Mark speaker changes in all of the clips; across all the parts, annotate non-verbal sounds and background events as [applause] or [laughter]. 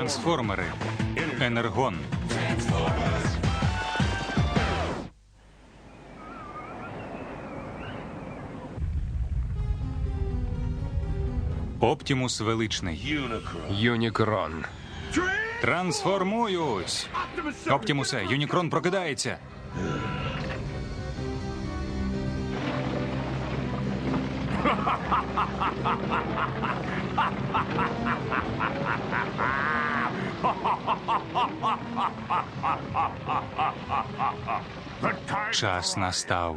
Speaker 1: Трансформери. Енергон. Оптімус величний.
Speaker 2: Юнікрон.
Speaker 1: Трансформуюсь. Оптімусе, Юнікрон прокидається. Час настав.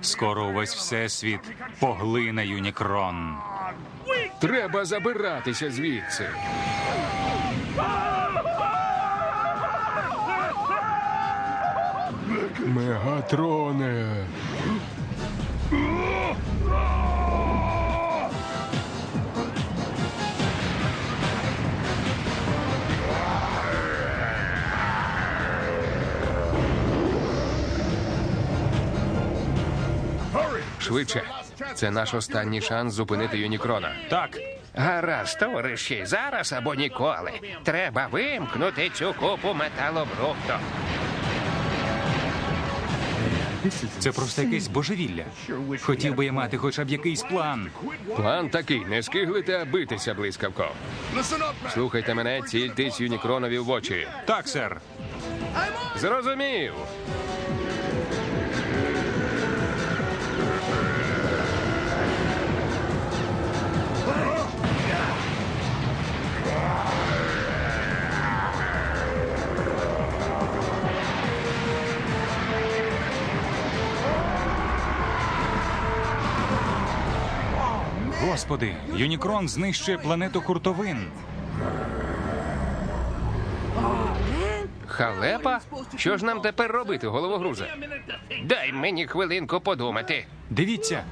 Speaker 1: Скоро увесь всесвіт поглине Юнікрон.
Speaker 2: Треба забиратися звідси. Мегатроне. Швидше. Це наш останній шанс зупинити Юнікрона.
Speaker 1: Так,
Speaker 2: Гаразд, товариші, зараз або ніколи. Треба вимкнути цю купу металобрухту.
Speaker 1: це просто якесь божевілля. Хотів би я мати хоча б якийсь план.
Speaker 2: План такий: не скиглити, а битися блискавко. Слухайте мене, цільтесь Юнікронові в очі.
Speaker 1: Так, сер.
Speaker 2: Зрозумів.
Speaker 1: Господи, Юнікрон знищує планету Куртовин.
Speaker 2: Халепа? Що ж нам тепер робити, головогрузе? Дай мені хвилинку подумати.
Speaker 1: Дивіться,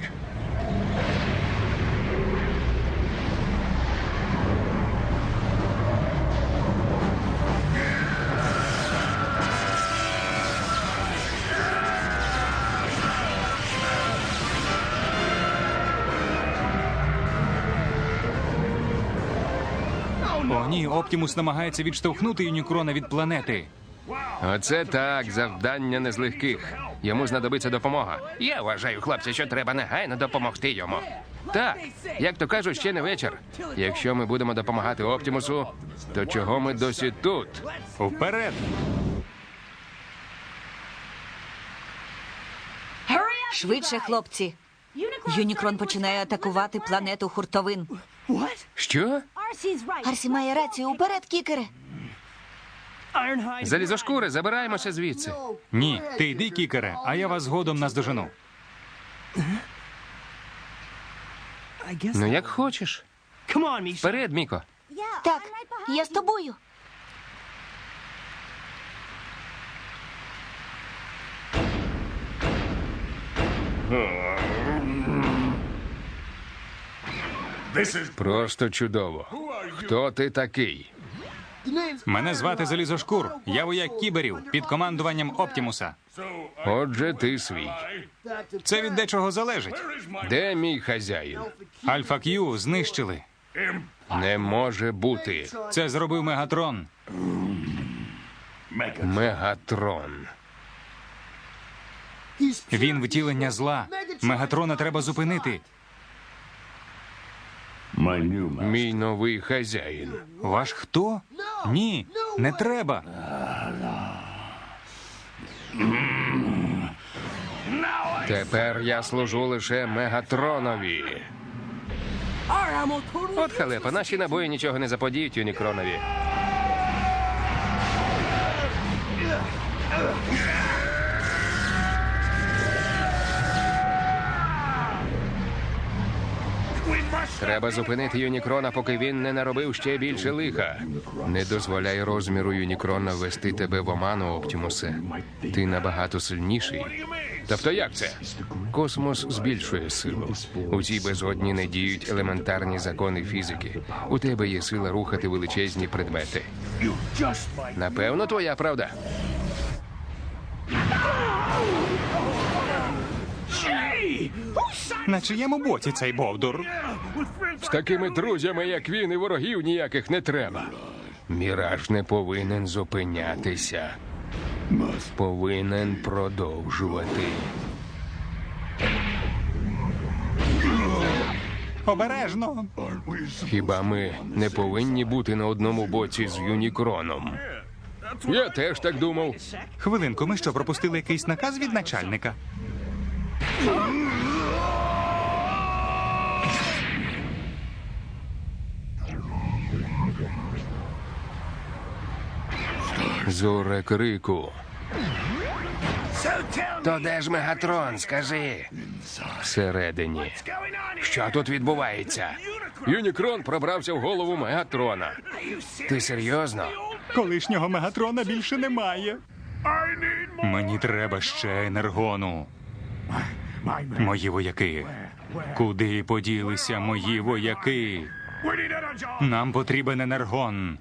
Speaker 1: О, ні, Оптімус намагається відштовхнути Юнікрона від планети.
Speaker 2: Оце так, завдання не з легких. Йому знадобиться допомога. Я вважаю, хлопці, що треба негайно допомогти йому. Так, як то кажуть, ще не вечір. Якщо ми будемо допомагати Оптімусу, то чого ми досі тут?
Speaker 1: Вперед!
Speaker 3: Швидше, хлопці. Юнікрон починає атакувати планету хуртовин.
Speaker 2: Що?
Speaker 3: Арсі має рацію уперед, кікере.
Speaker 2: Залізошкури, забираємося звідси.
Speaker 1: Ні, ти йди, кікере, а я вас згодом наздожену.
Speaker 2: Ну, як хочеш. Вперед, Міко.
Speaker 3: Так, я з тобою.
Speaker 2: Просто чудово. Хто ти такий?
Speaker 1: Мене звати Залізошкур. Я вояк кіберів під командуванням Оптімуса.
Speaker 2: Отже, ти свій.
Speaker 1: Це від дечого залежить.
Speaker 2: Де мій хазяїн?
Speaker 1: Альфа Кью знищили.
Speaker 2: Не може бути.
Speaker 1: Це зробив Мегатрон.
Speaker 2: Мегатрон.
Speaker 1: Він втілення зла. Мегатрона треба зупинити.
Speaker 2: Мій новий хазяїн.
Speaker 1: Ваш хто? Ні, не треба.
Speaker 2: Тепер я служу лише Мегатронові. От халепа, наші набої нічого не заподіють Юнікронові. Треба зупинити Юнікрона, поки він не наробив ще більше лиха. Не дозволяй розміру Юнікрона ввести тебе в оману, Оптімусе. Ти набагато сильніший. Тобто як це? Космос збільшує силу. У цій безодні не діють елементарні закони фізики. У тебе є сила рухати величезні предмети. Напевно, твоя правда.
Speaker 1: На чиєму боці цей бовдур?
Speaker 2: З такими друзями, як він, і ворогів ніяких не треба. Міраж не повинен зупинятися. Повинен продовжувати.
Speaker 1: Обережно.
Speaker 2: Хіба ми не повинні бути на одному боці з Юнікроном? Я теж так думав.
Speaker 1: Хвилинку, ми що, пропустили якийсь наказ від начальника?
Speaker 2: Зоре крику. То де ж Мегатрон, скажи? Всередині. Що тут відбувається? Юнікрон пробрався в голову Мегатрона. Ти серйозно?
Speaker 1: Колишнього мегатрона більше немає. Мені треба ще енергону. Мої вояки. Куди поділися мої вояки? Нам потрібен енергон.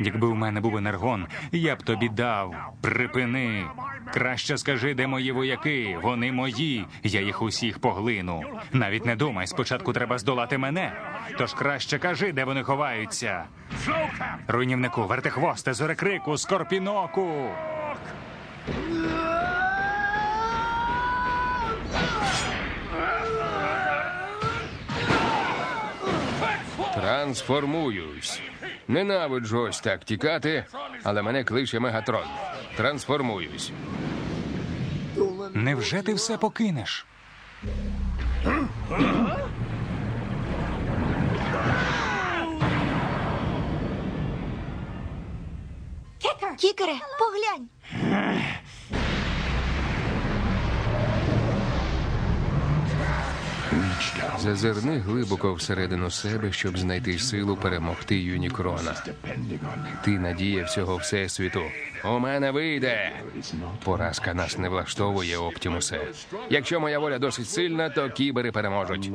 Speaker 1: Якби у мене був енергон, я б тобі дав. Припини. Краще скажи, де мої вояки. Вони мої. Я їх усіх поглину. Навіть не думай, спочатку треба здолати мене. Тож краще кажи, де вони ховаються. Руйнівнику, вертихвосте, зорекрику, скорпіноку.
Speaker 2: Трансформуюсь. Ненавиджу ось так тікати, але мене кличе Мегатрон. Трансформуюсь.
Speaker 1: Невже ти все покинеш?
Speaker 3: Кікере, поглянь.
Speaker 2: Зазирни глибоко всередину себе, щоб знайти силу перемогти Юнікрона. Ти надія всього всесвіту. У мене вийде. Поразка нас не влаштовує, Оптімусе. Якщо моя воля досить сильна, то кібери переможуть.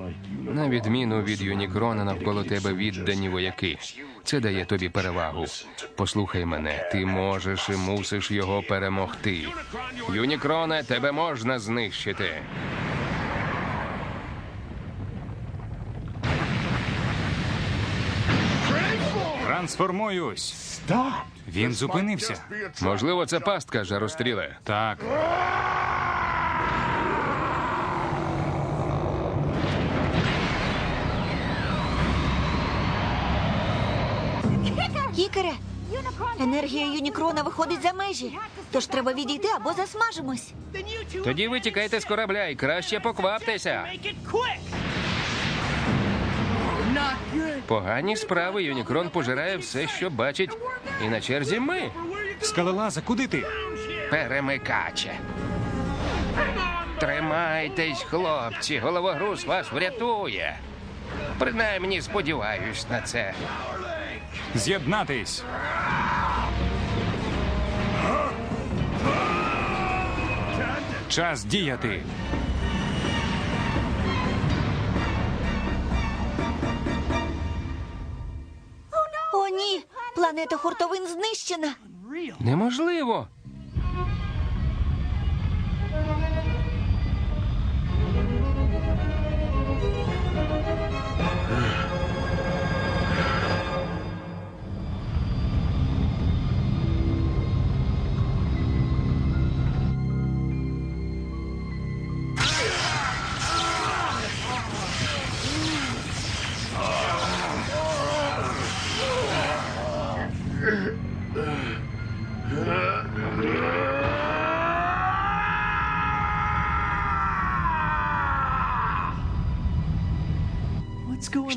Speaker 2: На відміну від Юнікрона, навколо тебе віддані вояки. Це дає тобі перевагу. Послухай мене, ти можеш і мусиш його перемогти. Юнікроне, тебе можна знищити.
Speaker 1: Трансформуюсь. Він зупинився.
Speaker 2: Можливо, це пастка жаростріле.
Speaker 1: Так.
Speaker 3: Кікере, енергія Юнікрона виходить за межі. Тож треба відійти або засмажимось.
Speaker 2: Тоді ви тікайте з корабля і краще покваптеся. Погані справи. Юнікрон пожирає все, що бачить. І на черзі ми
Speaker 1: Скалолаза, куди ти?
Speaker 2: перемикаче. Тримайтесь, хлопці, головогруз вас врятує. Принаймні сподіваюсь на це.
Speaker 1: З'єднатись. Час діяти.
Speaker 3: Планета хуртовин знищена.
Speaker 2: Неможливо.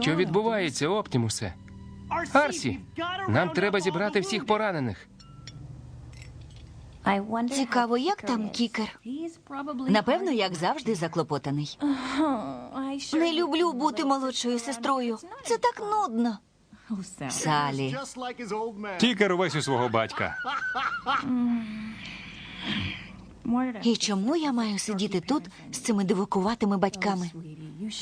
Speaker 2: Що відбувається, Оптімусе? Арсі, нам треба зібрати всіх поранених.
Speaker 3: Цікаво, як там кікер? Напевно, як завжди, заклопотаний. Не люблю бути молодшою сестрою. Це так нудно. Салі.
Speaker 1: Тікер увесь у свого батька.
Speaker 3: І чому я маю сидіти тут з цими дивакуватими батьками?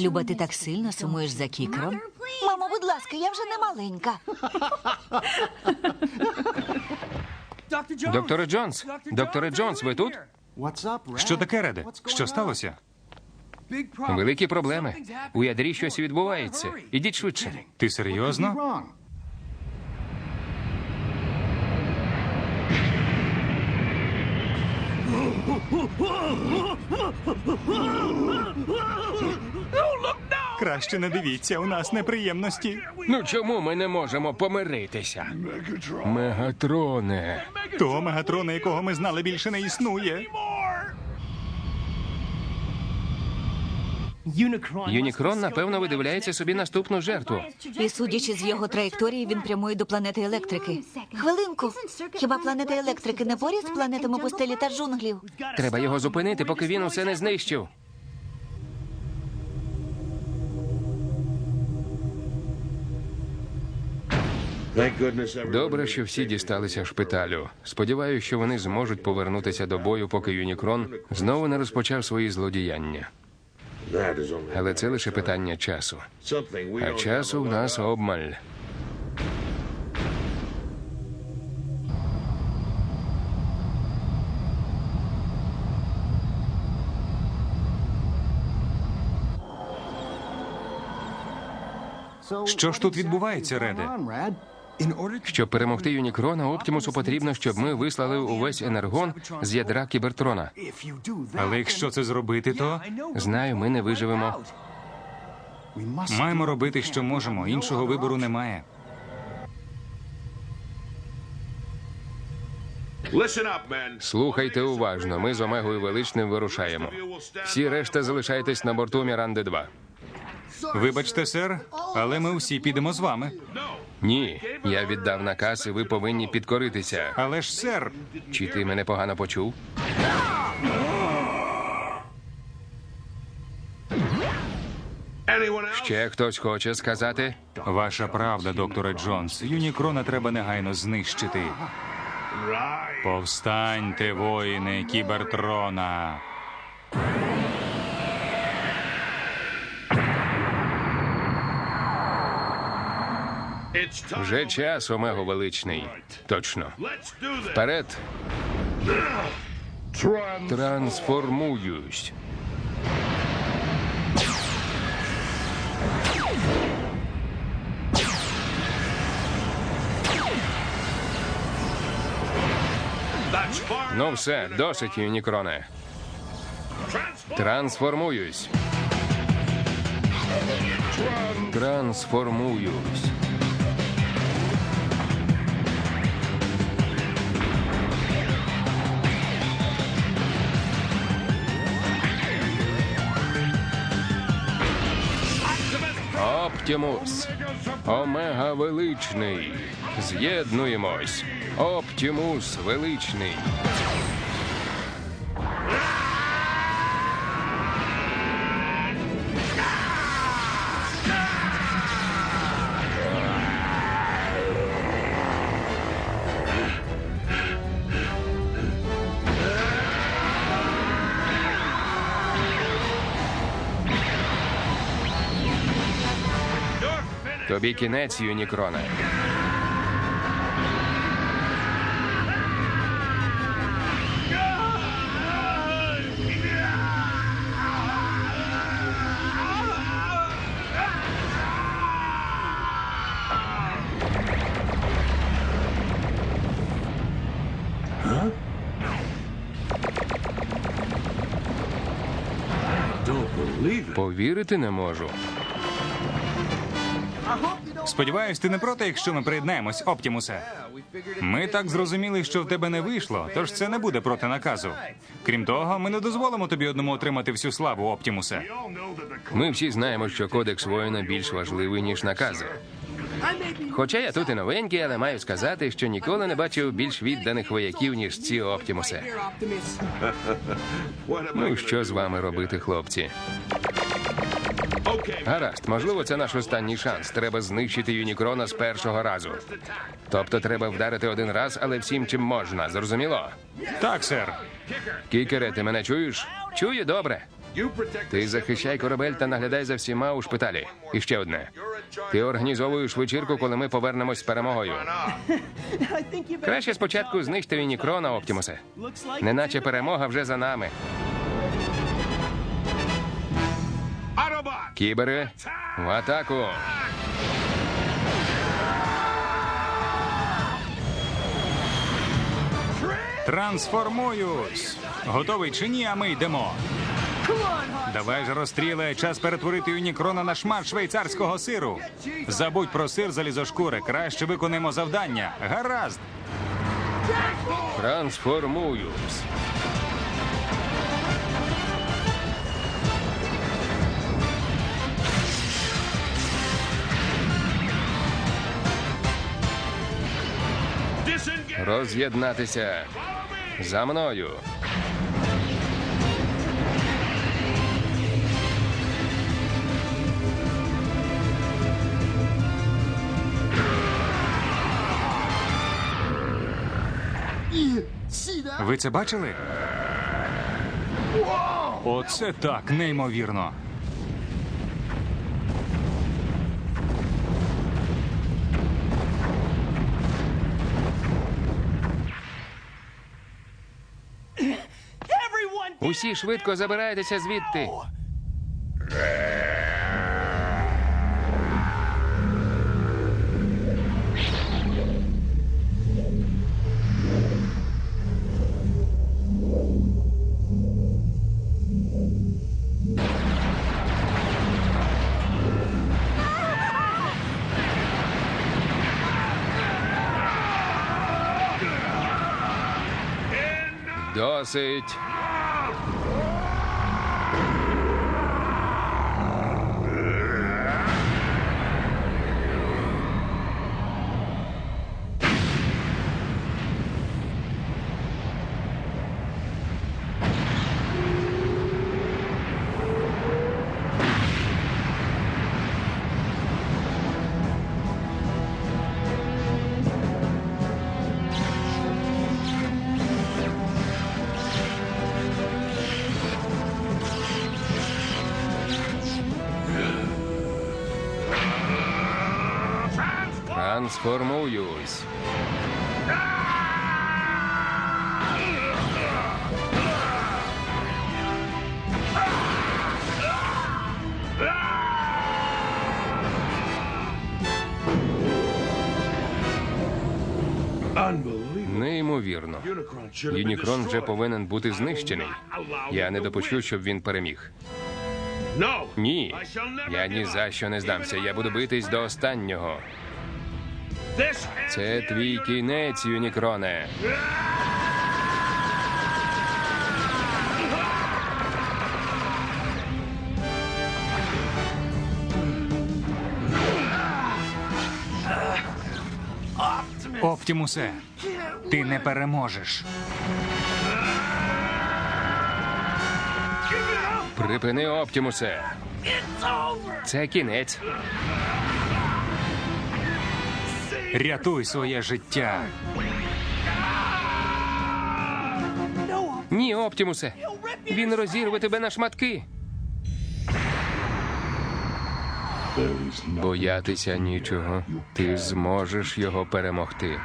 Speaker 3: Люба, ти так сильно сумуєш за кікером. Мамо, будь ласка, я вже не маленька.
Speaker 2: Докторе Джонс, докторе Джонс, ви тут?
Speaker 1: Що таке, Реде? Що сталося?
Speaker 2: Великі проблеми. У ядрі щось відбувається. Ідіть швидше.
Speaker 1: Ти серйозно? Краще не дивіться, у нас неприємності.
Speaker 2: Ну чому ми не можемо помиритися? Мегатроне.
Speaker 1: Того мегатрона, якого ми знали, більше не існує.
Speaker 2: Юнікрон, напевно, видивляється собі наступну жертву.
Speaker 3: І судячи з його траєкторії, він прямує до планети електрики. Хвилинку. Хіба планета електрики не поряд з планетами пустелі та джунглів?
Speaker 2: Треба його зупинити, поки він усе не знищив. Добре, що всі дісталися шпиталю. Сподіваюся, що вони зможуть повернутися до бою, поки Юнікрон знову не розпочав свої злодіяння. Але це лише питання часу. А часу в нас обмаль.
Speaker 1: Що ж тут відбувається, Реде?
Speaker 2: Щоб перемогти Юнікрона, Оптімусу потрібно, щоб ми вислали увесь енергон з ядра Кібертрона.
Speaker 1: Але якщо це зробити, то
Speaker 2: Знаю, ми не виживемо.
Speaker 1: маємо робити, що можемо. Іншого вибору немає.
Speaker 2: Слухайте уважно. Ми з Омегою Величним вирушаємо. Всі решта залишайтесь на борту Міранди 2
Speaker 1: Вибачте, сер, але ми всі підемо з вами.
Speaker 2: Ні, я віддав наказ, і ви повинні підкоритися.
Speaker 1: Але ж, сер,
Speaker 2: Чи ти мене погано почув? Ще хтось хоче сказати?
Speaker 1: ваша правда, докторе Джонс. Юнікрона треба негайно знищити. Повстаньте, воїни кібертрона.
Speaker 2: Вже час, Омего Величний. Точно. Вперед! Трансформуюсь. Ну все, досить, Юнікроне. Трансформуюсь. Трансформуюсь. Оптимус. Омега величний. З'єднуємось. Оптімус величний. Тобі кінець,
Speaker 4: it.
Speaker 2: Повірити не можу.
Speaker 1: Сподіваюсь, ти не проти, якщо ми приєднаємось, Оптімусе. Ми так зрозуміли, що в тебе не вийшло, тож це не буде проти наказу. Крім того, ми не дозволимо тобі одному отримати всю славу, Оптімусе.
Speaker 2: Ми всі знаємо, що кодекс воїна більш важливий, ніж накази. Хоча я тут і новенький, але маю сказати, що ніколи не бачив більш відданих вояків, ніж ці Оптімуси. [laughs] Ну що з вами робити, хлопці? Гаразд, можливо, це наш останній шанс. Треба знищити Юнікрона з першого разу. Тобто треба вдарити один раз, але всім чим можна. Зрозуміло?
Speaker 1: Так, сер.
Speaker 2: Кікере, ти мене чуєш? Чую добре. Ти захищай корабель та наглядай за всіма у шпиталі. І ще одне. Ти організовуєш вечірку, коли ми повернемось з перемогою. Краще спочатку знищити Юнікрона, Оптімусе. Неначе перемога вже за нами. Кібери, в атаку!
Speaker 1: Трансформуюсь! Готовий чи ні, а ми йдемо. Давай ж розстріле, час перетворити Юнікрона на шмат швейцарського сиру. Забудь про сир залізошкури, краще виконуємо завдання. Гаразд.
Speaker 2: Трансформуюсь. Роз'єднатися. За мною.
Speaker 1: Ви це бачили? Оце так, неймовірно.
Speaker 2: Усі швидко забирайтеся звідти. Досить. Трансформуюсь. Неймовірно. Юнікрон вже повинен бути знищений. Я не допущу, щоб він переміг. Ні. Я ні за що не здамся. Я буду битись до останнього. Це твій кінець, Юнікроне.
Speaker 1: Оптімусе, ти не переможеш.
Speaker 2: Припини, Оптімусе. Це кінець.
Speaker 1: Рятуй своє життя.
Speaker 2: Ні, Оптімусе. Він розірве тебе на шматки. Боятися нічого. Ти зможеш його перемогти.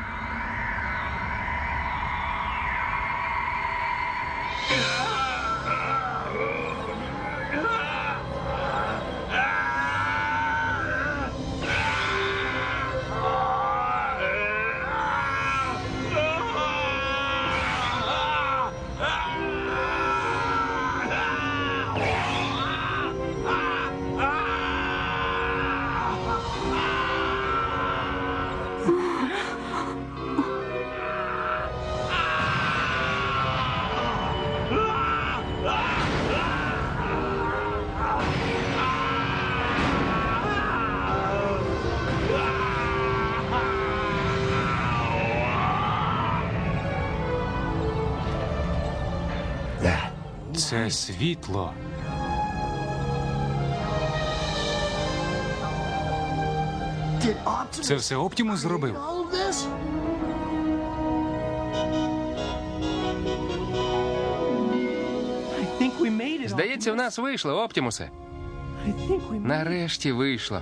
Speaker 1: Це світло. Це все Оптімус зробив.
Speaker 2: Здається, в нас вийшло, Оптімусе. Нарешті вийшло.